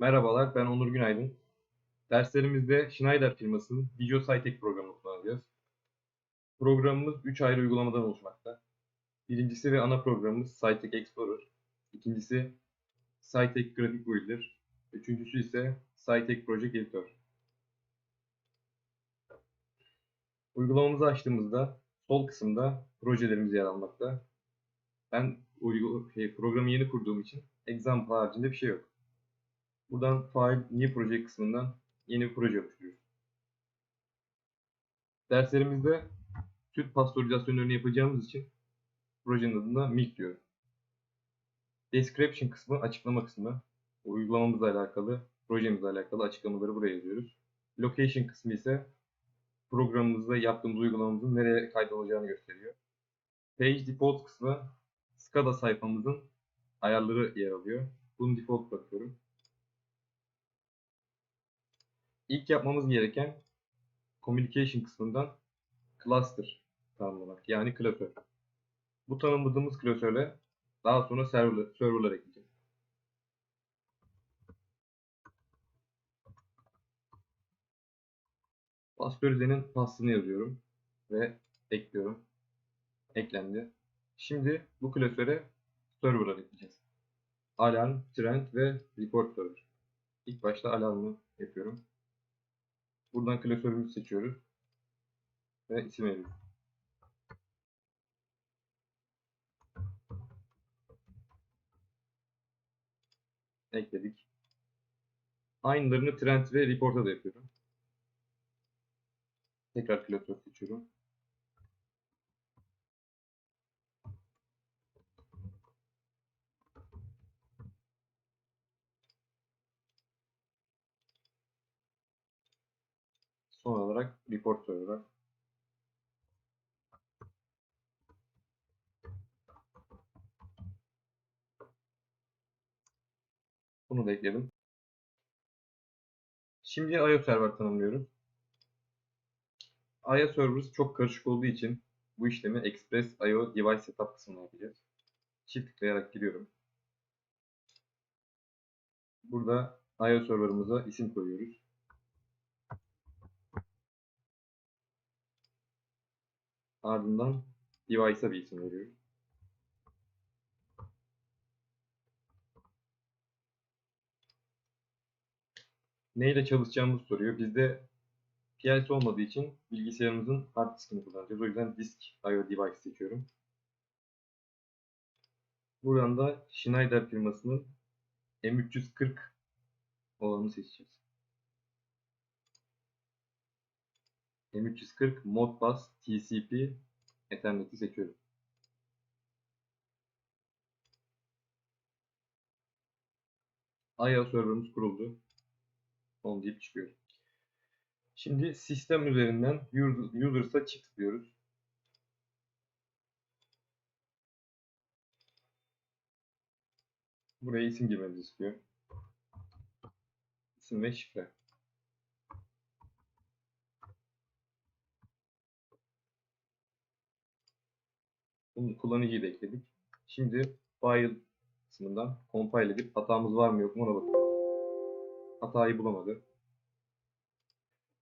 Merhabalar, ben Onur Günaydın. Derslerimizde Schneider firmasının Video Cytek programını kullanacağız. Programımız 3 ayrı uygulamadan oluşmakta. Birincisi ve ana programımız Cytek Explorer. İkincisi Cytek Graphic Builder. Üçüncüsü ise Cytek Project Editor. Uygulamamızı açtığımızda sol kısımda projelerimiz yer almakta. Ben şey, programı yeni kurduğum için example haricinde bir şey yok. Buradan File New Project kısmından yeni bir proje oluşturuyoruz. Derslerimizde süt pastörizasyonlarını yapacağımız için projenin adına Milk diyorum. Description kısmı açıklama kısmı. Uygulamamızla alakalı, projemizle alakalı açıklamaları buraya yazıyoruz. Location kısmı ise programımızda yaptığımız uygulamamızın nereye kaydolacağını gösteriyor. Page Default kısmı SCADA sayfamızın ayarları yer alıyor. Bunu default bırakıyorum. İlk yapmamız gereken communication kısmından cluster tanımlamak. Yani klasör. Bu tanımladığımız klasöre daha sonra serverler, serverlar ekleyeceğiz. Pastörize'nin passını yazıyorum ve ekliyorum. Eklendi. Şimdi bu klasöre serverlar ekleyeceğiz. Alarm, trend ve report server. İlk başta alarmı yapıyorum. Buradan klasörümüzü seçiyoruz. Ve isim veriyoruz. Ekledik. Aynılarını trend ve report'a da yapıyorum. Tekrar klasör seçiyorum. Son olarak report server. Bunu da ekledim. Şimdi IO server tanımlıyoruz. IO server çok karışık olduğu için bu işlemi Express IO Device Setup kısmına yapacağız. Çift tıklayarak giriyorum. Burada IO serverımıza isim koyuyoruz. Ardından device'a bir isim veriyoruz. Neyle çalışacağımızı soruyor. Bizde PLC olmadığı için bilgisayarımızın hard diskini kullanacağız. O yüzden disk IO device seçiyorum. Buradan da Schneider firmasının M340 olanını seçeceğiz. M340 Modbus TCP Ethernet'i seçiyorum. IO serverımız kuruldu. On deyip çıkıyoruz. Şimdi sistem üzerinden users'a çift tıklıyoruz. Buraya isim girmemizi istiyor. İsim ve şifre. Kullanıcıyı da ekledik. Şimdi file kısmından compile edip hatamız var mı yok mu ona bakıyoruz. Hatayı bulamadı.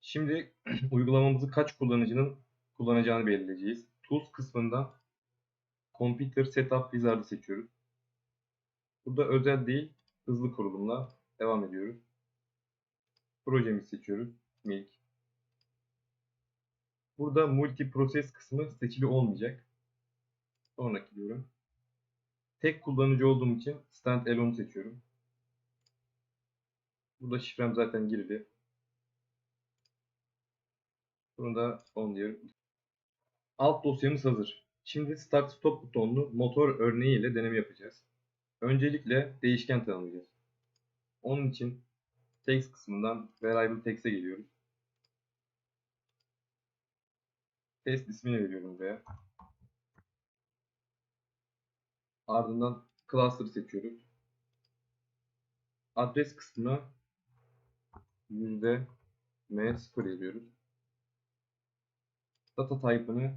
Şimdi uygulamamızı kaç kullanıcının kullanacağını belirleyeceğiz. Tools kısmından Computer Setup Wizard'ı seçiyoruz. Burada özel değil, hızlı kurulumla devam ediyoruz. Projemizi seçiyoruz. Milk. Burada multi process kısmı seçili olmayacak. Sonraki diyorum. Tek kullanıcı olduğum için stand alone'u seçiyorum. Burada şifrem zaten girdi. Bunu da on diyorum. Alt dosyamız hazır. Şimdi start stop butonlu motor örneği ile deneme yapacağız. Öncelikle değişken tanımlayacağız. Onun için text kısmından variable text'e geliyoruz. Test ismini veriyorum buraya. Ardından cluster seçiyoruz. Adres kısmına yüzde %m0 yazıyoruz. Data type'ını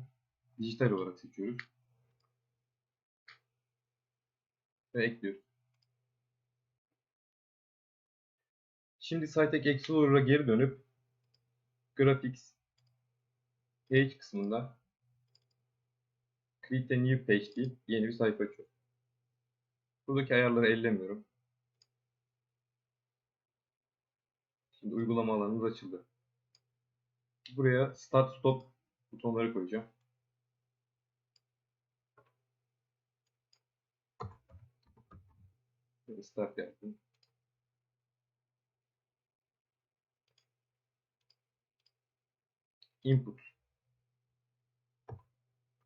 dijital olarak seçiyoruz. Ve ekliyoruz. Şimdi Cytek Explorer'a geri dönüp Graphics Page kısmında Create a New Page deyip yeni bir sayfa açıyorum. Buradaki ayarları ellemiyorum. Şimdi uygulama alanımız açıldı. Buraya Start Stop butonları koyacağım. Start yaptım. Input.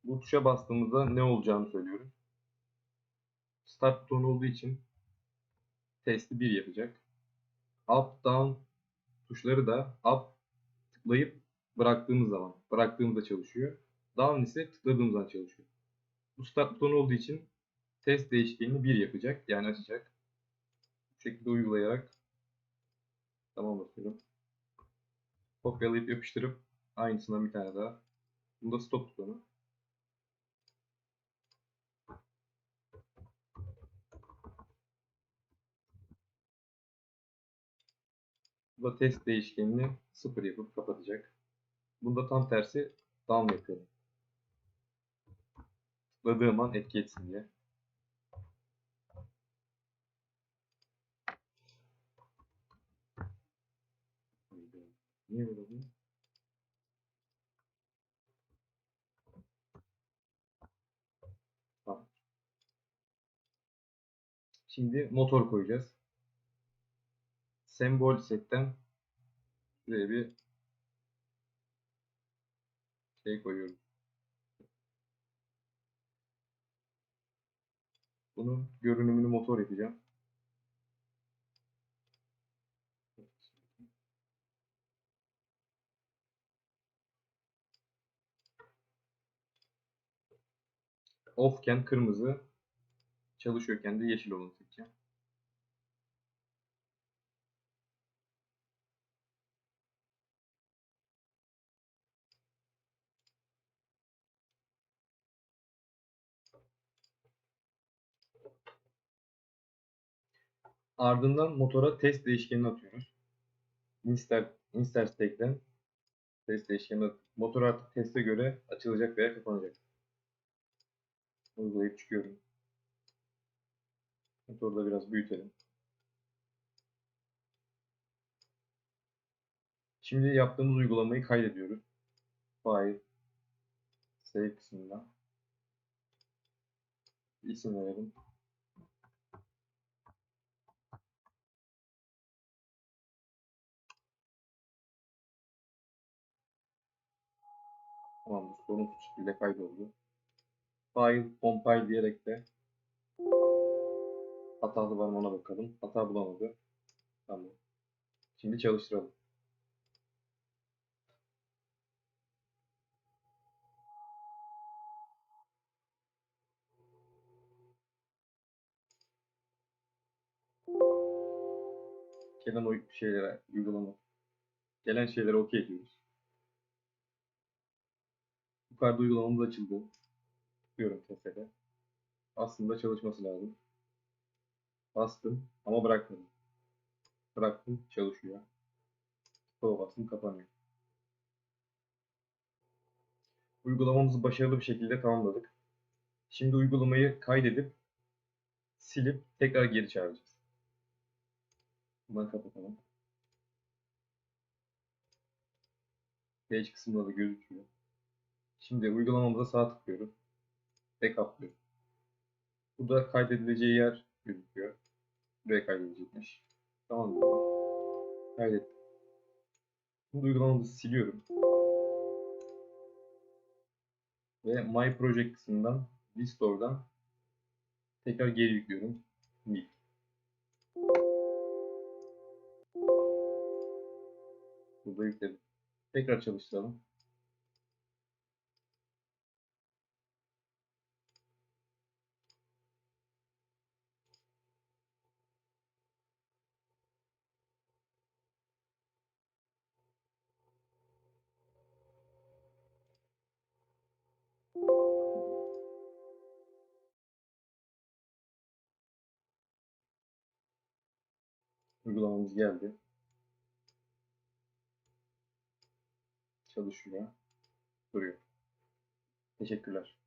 Bu tuşa bastığımızda ne olacağını söylüyorum. Start butonu olduğu için testi 1 yapacak. Up, down tuşları da up tıklayıp bıraktığımız zaman, bıraktığımızda çalışıyor. Down ise tıkladığımız zaman çalışıyor. Bu start butonu olduğu için test değişkenini 1 yapacak. Yani açacak. Bu şekilde uygulayarak tamam basıyorum. Kopyalayıp yapıştırıp aynısından bir tane daha. Bunda stop butonu. Test değişkenini 0 yapıp kapatacak. Bunda tam tersi down yapıyorum. Tıkladığım an etki etsin diye. Niye böyle oluyor? Şimdi motor koyacağız. Sembol setten şuraya bir şey koyuyorum. Bunun görünümünü motor yapacağım. Off'ken kırmızı, çalışıyorken de yeşil olanı seçeceğim. Ardından motora test değişkenini atıyoruz. Inster, inster stack'ten test değişkenini motor artık teste göre açılacak veya kapanacak. Uygulayıp çıkıyorum. Motoru da biraz büyütelim. Şimdi yaptığımız uygulamayı kaydediyoruz. File Save kısmından isim verelim. Sorunsuz şekilde kaydoldu. File compile diyerek de hatalı var mı ona bakalım. Hata bulamadı. Tamam. Şimdi çalıştıralım. Gelen o şeylere uygulama. Gelen şeylere okey diyoruz. Yukarıda uygulamamız açıldı. Tıklıyorum testede. Aslında çalışması lazım. Bastım ama bırakmadım. Bıraktım çalışıyor. Sola bastım kapanıyor. Uygulamamızı başarılı bir şekilde tamamladık. Şimdi uygulamayı kaydedip silip tekrar geri çağıracağız. Bunları kapatalım. Page kısmında da gözüküyor. Şimdi uygulamamıza sağ tıklıyoruz. Backup diyor. Burada kaydedileceği yer gözüküyor. Buraya kaydedilecekmiş. Tamam diyorum. Kaydettim. Şimdi uygulamamızı siliyorum. Ve My Project kısmından Restore'dan tekrar geri yüklüyorum. Nil. Burada yükledim. Tekrar çalıştıralım. Uygulamamız geldi. Çalışıyor. Duruyor. Teşekkürler.